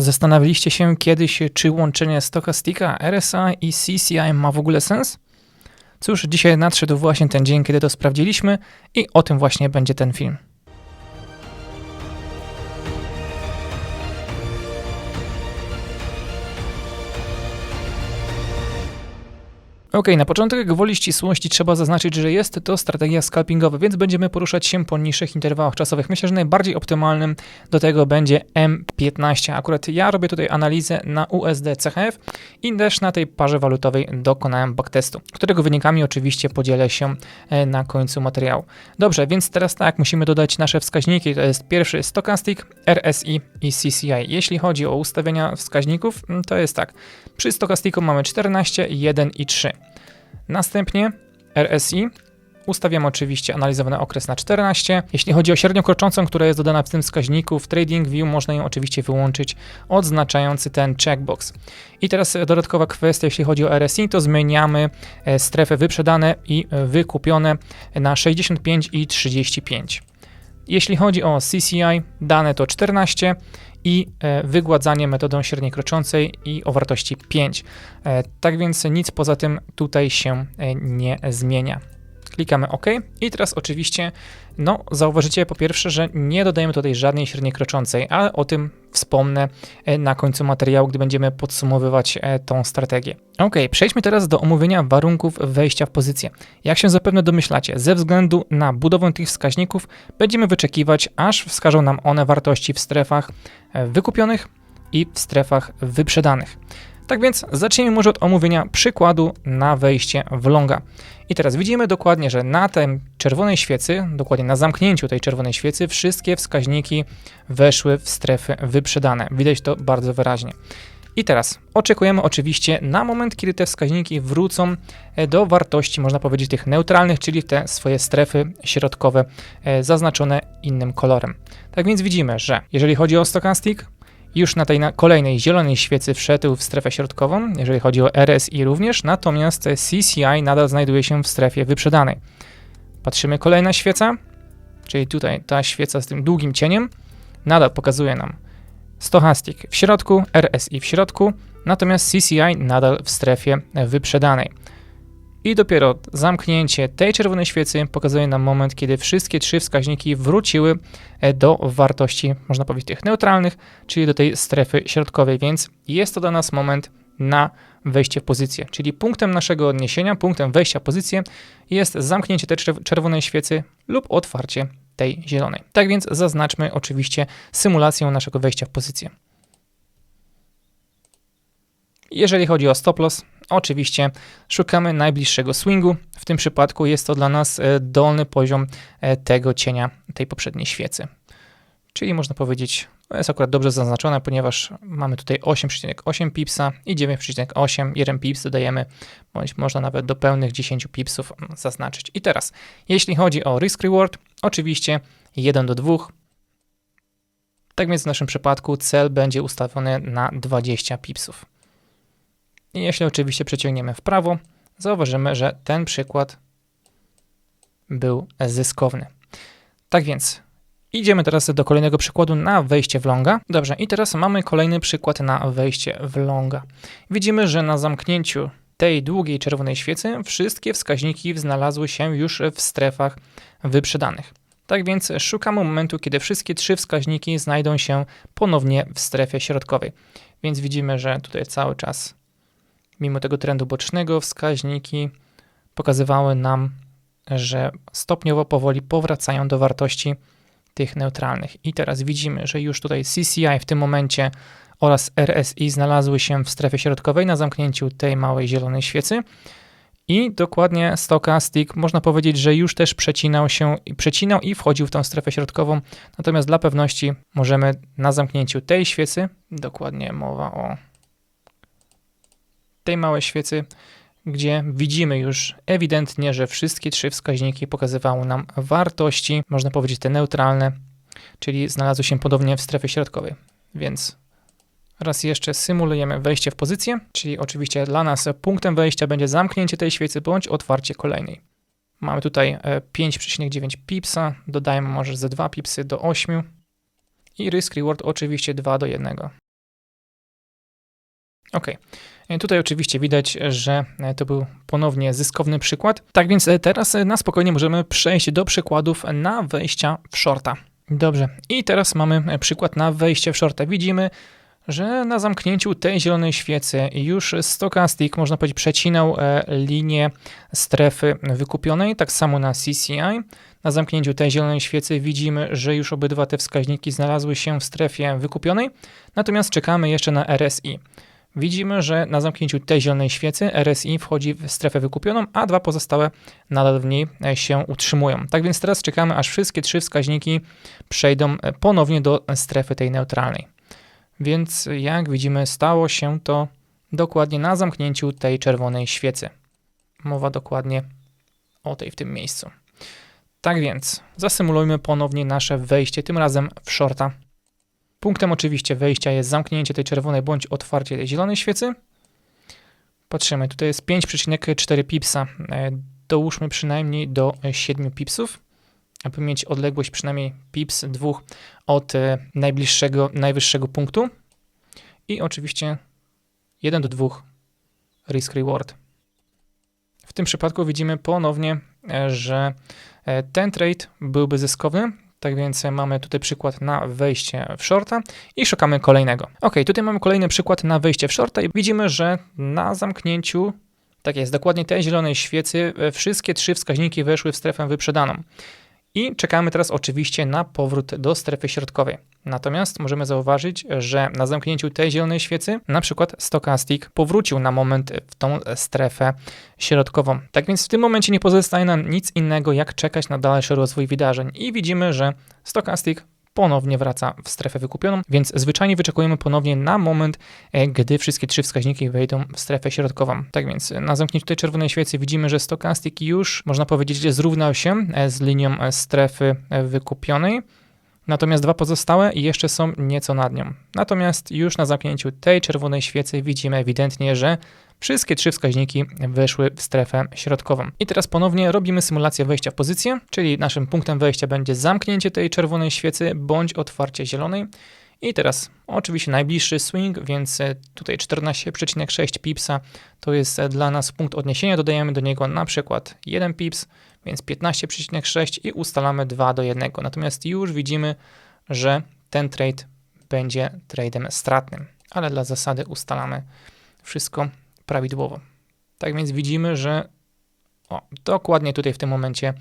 Zastanawialiście się kiedyś, czy łączenie Stochastica, RSA i CCI ma w ogóle sens? Cóż, dzisiaj nadszedł właśnie ten dzień, kiedy to sprawdziliśmy i o tym właśnie będzie ten film. Ok, na początek gwoli ścisłości trzeba zaznaczyć, że jest to strategia scalpingowa, więc będziemy poruszać się po niższych interwałach czasowych. Myślę, że najbardziej optymalnym do tego będzie M15. Akurat ja robię tutaj analizę na USD CHF i też na tej parze walutowej dokonałem backtestu, którego wynikami oczywiście podzielę się e, na końcu materiału. Dobrze, więc teraz tak, musimy dodać nasze wskaźniki. To jest pierwszy Stochastic, RSI i CCI. Jeśli chodzi o ustawienia wskaźników, to jest tak. Przy Stochastiku mamy 14, 1 i 3. Następnie RSI. Ustawiam oczywiście analizowany okres na 14. Jeśli chodzi o średnią kroczącą, która jest dodana w tym wskaźniku, w TradingView można ją oczywiście wyłączyć, odznaczający ten checkbox. I teraz dodatkowa kwestia, jeśli chodzi o RSI, to zmieniamy e, strefy wyprzedane i e, wykupione na 65 i 35. Jeśli chodzi o CCI, dane to 14 i e, wygładzanie metodą średniej kroczącej i o wartości 5. E, tak więc nic poza tym tutaj się e, nie zmienia. Klikamy OK i teraz oczywiście, no zauważycie po pierwsze, że nie dodajemy tutaj żadnej średniej kroczącej, ale o tym wspomnę na końcu materiału, gdy będziemy podsumowywać tą strategię. Ok, przejdźmy teraz do omówienia warunków wejścia w pozycję. Jak się zapewne domyślacie, ze względu na budowę tych wskaźników będziemy wyczekiwać, aż wskażą nam one wartości w strefach wykupionych i w strefach wyprzedanych. Tak więc zacznijmy może od omówienia przykładu na wejście w longa. I teraz widzimy dokładnie, że na tej czerwonej świecy, dokładnie na zamknięciu tej czerwonej świecy, wszystkie wskaźniki weszły w strefy wyprzedane. Widać to bardzo wyraźnie. I teraz oczekujemy oczywiście na moment, kiedy te wskaźniki wrócą e, do wartości, można powiedzieć, tych neutralnych, czyli te swoje strefy środkowe e, zaznaczone innym kolorem. Tak więc widzimy, że jeżeli chodzi o stochastic, już na tej na kolejnej zielonej świecy wszedł w strefę środkową, jeżeli chodzi o RSI również, natomiast CCI nadal znajduje się w strefie wyprzedanej. Patrzymy kolejna świeca, czyli tutaj ta świeca z tym długim cieniem, nadal pokazuje nam Stochastic w środku, RSI w środku, natomiast CCI nadal w strefie wyprzedanej. I dopiero zamknięcie tej czerwonej świecy pokazuje nam moment, kiedy wszystkie trzy wskaźniki wróciły e, do wartości, można powiedzieć, tych neutralnych, czyli do tej strefy środkowej, więc jest to dla nas moment na wejście w pozycję. Czyli punktem naszego odniesienia, punktem wejścia w pozycję jest zamknięcie tej czerwonej świecy lub otwarcie tej zielonej. Tak więc zaznaczmy oczywiście symulację naszego wejścia w pozycję. Jeżeli chodzi o stop loss, oczywiście szukamy najbliższego swingu. W tym przypadku jest to dla nas e, dolny poziom e, tego cienia tej poprzedniej świecy. Czyli można powiedzieć, jest akurat dobrze zaznaczone, ponieważ mamy tutaj 8,8 pipsa i 9,8, 1 pips dodajemy, bądź można nawet do pełnych 10 pipsów zaznaczyć. I teraz, jeśli chodzi o risk reward, oczywiście 1 do 2. Tak więc w naszym przypadku cel będzie ustawiony na 20 pipsów. I jeśli oczywiście przeciągniemy w prawo, zauważymy, że ten przykład był zyskowny. Tak więc idziemy teraz do kolejnego przykładu na wejście w longa. Dobrze, i teraz mamy kolejny przykład na wejście w longa. Widzimy, że na zamknięciu tej długiej czerwonej świecy wszystkie wskaźniki znalazły się już w strefach wyprzedanych. Tak więc szukamy momentu, kiedy wszystkie trzy wskaźniki znajdą się ponownie w strefie środkowej. Więc widzimy, że tutaj cały czas mimo tego trendu bocznego wskaźniki pokazywały nam, że stopniowo powoli powracają do wartości tych neutralnych. I teraz widzimy, że już tutaj CCI w tym momencie oraz RSI znalazły się w strefie środkowej na zamknięciu tej małej zielonej świecy. I dokładnie Stochastic można powiedzieć, że już też przecinał się, przecinał i wchodził w tą strefę środkową. Natomiast dla pewności możemy na zamknięciu tej świecy, dokładnie mowa o tej małej świecy, gdzie widzimy już ewidentnie, że wszystkie trzy wskaźniki pokazywały nam wartości, można powiedzieć te neutralne, czyli znalazły się podobnie w strefie środkowej. Więc raz jeszcze symulujemy wejście w pozycję, czyli oczywiście dla nas punktem wejścia będzie zamknięcie tej świecy bądź otwarcie kolejnej. Mamy tutaj 5,9 e, pipsa, dodajmy może ze 2 pipsy do 8 i risk reward oczywiście 2 do 1. Ok. E, Tutaj oczywiście widać, że e, to był ponownie zyskowny przykład. Tak więc e, teraz na spokojnie możemy przejść do przykładów na wejścia w shorta. Dobrze, i teraz mamy przykład na wejście w shorta. Widzimy, że na zamknięciu tej zielonej świecy już Stochastic, można powiedzieć, przecinał linię strefy wykupionej, tak samo na CCI. Na zamknięciu tej zielonej świecy widzimy, że już obydwa te wskaźniki znalazły się w strefie wykupionej, natomiast czekamy jeszcze na RSI. Widzimy, że na zamknięciu tej zielonej świecy RSI wchodzi w strefę wykupioną, a dwa pozostałe nadal w niej e, się utrzymują. Tak więc teraz czekamy, aż wszystkie trzy wskaźniki przejdą e, ponownie do strefy tej neutralnej. Więc jak widzimy, stało się to dokładnie na zamknięciu tej czerwonej świecy. Mowa dokładnie o tej w tym miejscu. Tak więc zasymulujmy ponownie nasze wejście, tym razem w shorta. Punktem oczywiście wejścia jest zamknięcie tej czerwonej bądź otwarcie tej zielonej świecy. Patrzymy, tutaj jest 5,4 pipsa. E, Dołóżmy przynajmniej do 7 pipsów, aby mieć odległość przynajmniej pips dwóch od e, najbliższego, najwyższego punktu. I oczywiście 1 do 2 risk reward. W tym przypadku widzimy ponownie, e, że ten trade byłby zyskowny, tak więc mamy tutaj przykład na wejście w shorta i szukamy kolejnego. Ok, tutaj mamy kolejny przykład na wejście w shorta i widzimy, że na zamknięciu, tak jest, dokładnie tej zielonej świecy, e, wszystkie trzy wskaźniki weszły w strefę wyprzedaną. I czekamy teraz oczywiście na powrót do strefy środkowej. Natomiast możemy zauważyć, że na zamknięciu tej zielonej świecy, na przykład Stochastic powrócił na moment w tą strefę środkową. Tak więc w tym momencie nie pozostaje nam nic innego, jak czekać na dalszy rozwój wydarzeń. I widzimy, że Stochastic ponownie wraca w strefę wykupioną, więc zwyczajnie wyczekujemy ponownie na moment, e, gdy wszystkie trzy wskaźniki wejdą w strefę środkową. Tak więc na zamknięciu tej czerwonej świecy widzimy, że Stochastic już, można powiedzieć, zrównał się e, z linią e, strefy e, wykupionej. Natomiast dwa pozostałe jeszcze są nieco nad nią. Natomiast już na zamknięciu tej czerwonej świecy widzimy ewidentnie, że wszystkie trzy wskaźniki weszły w strefę środkową. I teraz ponownie robimy symulację wejścia w pozycję, czyli naszym punktem wejścia będzie zamknięcie tej czerwonej świecy bądź otwarcie zielonej. I teraz oczywiście najbliższy swing, więc e, tutaj 14,6 pipsa to jest e, dla nas punkt odniesienia. Dodajemy do niego na przykład 1 pips, więc 15,6 i ustalamy 2 do 1. Natomiast już widzimy, że ten trade będzie tradem stratnym, ale dla zasady ustalamy wszystko prawidłowo. Tak więc widzimy, że o, dokładnie tutaj w tym momencie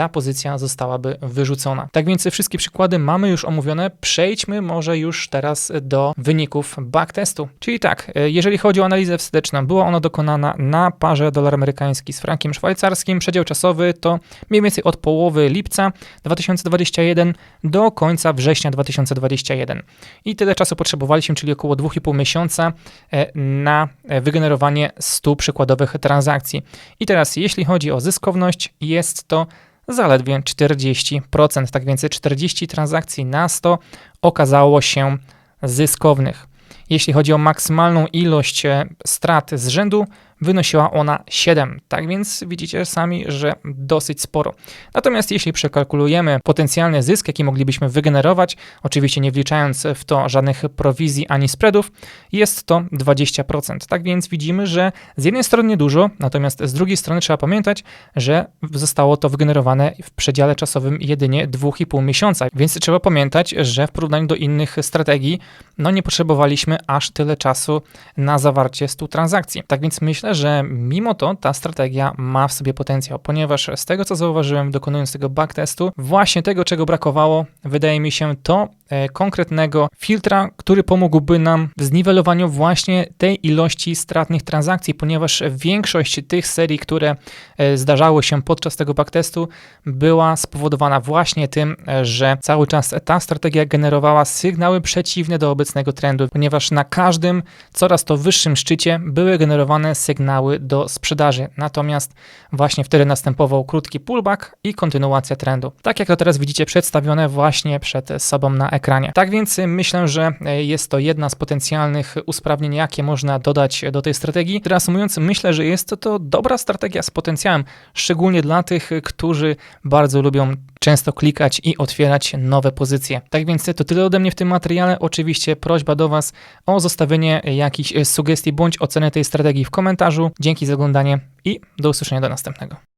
ta pozycja zostałaby wyrzucona. Tak więc wszystkie przykłady mamy już omówione. Przejdźmy może już teraz do wyników backtestu. Czyli tak, e, jeżeli chodzi o analizę wsteczną, była ona dokonana na parze dolar amerykański z frankiem szwajcarskim. Przedział czasowy to mniej więcej od połowy lipca 2021 do końca września 2021. I tyle czasu potrzebowaliśmy, czyli około 2,5 miesiąca e, na e, wygenerowanie 100 przykładowych transakcji. I teraz, jeśli chodzi o zyskowność, jest to zaledwie 40%. Tak więc 40 transakcji na 100 okazało się zyskownych. Jeśli chodzi o maksymalną ilość e, strat z rzędu, wynosiła ona 7. Tak więc widzicie sami, że dosyć sporo. Natomiast jeśli przekalkulujemy potencjalny zysk, jaki moglibyśmy wygenerować, oczywiście nie wliczając w to żadnych prowizji ani spreadów, jest to 20%. Tak więc widzimy, że z jednej strony niedużo, natomiast z drugiej strony trzeba pamiętać, że zostało to wygenerowane w przedziale czasowym jedynie 2,5 miesiąca. Więc trzeba pamiętać, że w porównaniu do innych strategii, no nie potrzebowaliśmy aż tyle czasu na zawarcie 100 transakcji. Tak więc myślę, że mimo to ta strategia ma w sobie potencjał, ponieważ z tego co zauważyłem dokonując tego backtestu, właśnie tego czego brakowało, wydaje mi się to e, konkretnego filtra, który pomógłby nam w zniwelowaniu właśnie tej ilości stratnych transakcji, ponieważ większość tych serii, które e, zdarzały się podczas tego backtestu, była spowodowana właśnie tym, e, że cały czas ta strategia generowała sygnały przeciwne do obecnego trendu, ponieważ na każdym coraz to wyższym szczycie były generowane sygnały do sprzedaży. Natomiast właśnie wtedy następował krótki pullback i kontynuacja trendu. Tak jak to teraz widzicie przedstawione właśnie przed sobą na ekranie. Tak więc myślę, że jest to jedna z potencjalnych usprawnień, jakie można dodać do tej strategii. Reasumując, myślę, że jest to dobra strategia z potencjałem, szczególnie dla tych, którzy bardzo lubią często klikać i otwierać nowe pozycje. Tak więc to tyle ode mnie w tym materiale. Oczywiście prośba do Was o zostawienie jakichś sugestii bądź ocenę tej strategii w komentarzu. Dzięki za oglądanie i do usłyszenia do następnego.